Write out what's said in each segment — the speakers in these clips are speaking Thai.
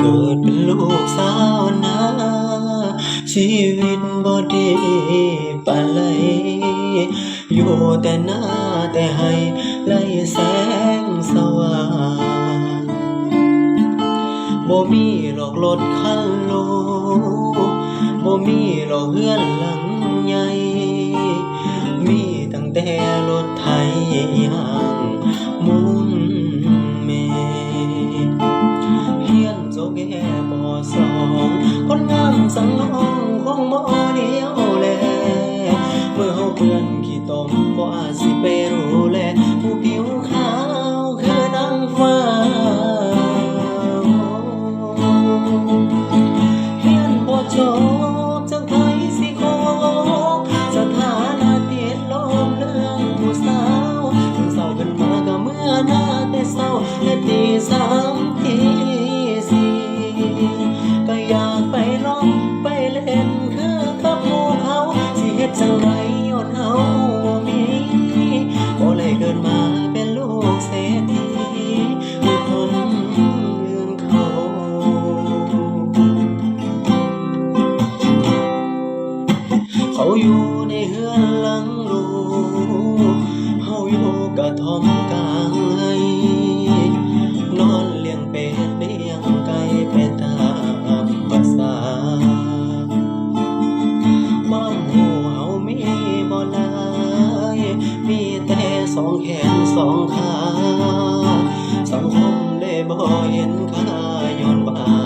เกิดเป็นลูกสาวนาชีวิตบ่ดีปานไหลอยู่แต่หน้าแต่ให้ไล่แสงสว่างบ่มีหรอกรถคันโลบ่มีหรอกเฮือนหลังใหญ่ สังน้องคงบ่เดียวแลเมื่อเฮาเพื่อนขี้ตมบ่อาจสิไปรู้แล อยู่ในเฮือนหลังลูกเฮาอยู่กระท่อมกลางไห้นอนเลี้ยงเป็ดเลี้ยงไก่ไปตามภาษาบ้านหูเฮามีบ่หลายมีแต่สองแขนสองขา สังคมได้บ่เห็นค่าย้อนว่า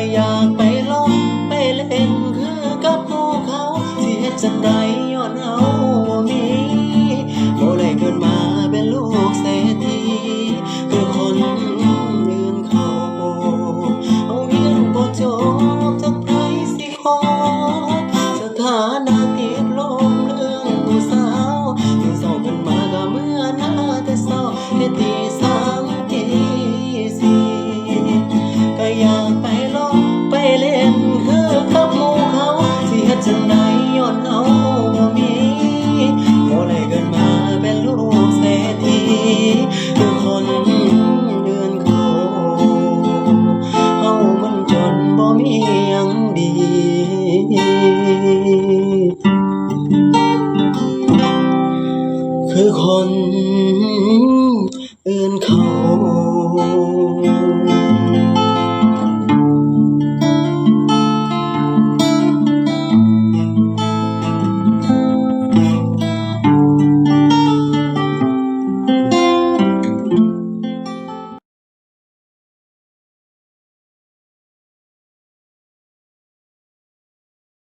ก็อยากไปลองไปเล่นคือกับพวกเขาสิเฮ็ดจังใดย้อนเฮาบ่มีบ่ได้เกิดมาเป็นลูกเศรษฐีคือคนอื่นเขาเอาเรียนบ่จบจักไผสิขอสถานะติดลมเรื่องผู้สาวถึงเศร้าขึ้นมาก็เมื่อหน้าแต่เศร้าเฮ็ดตี อื่นเขา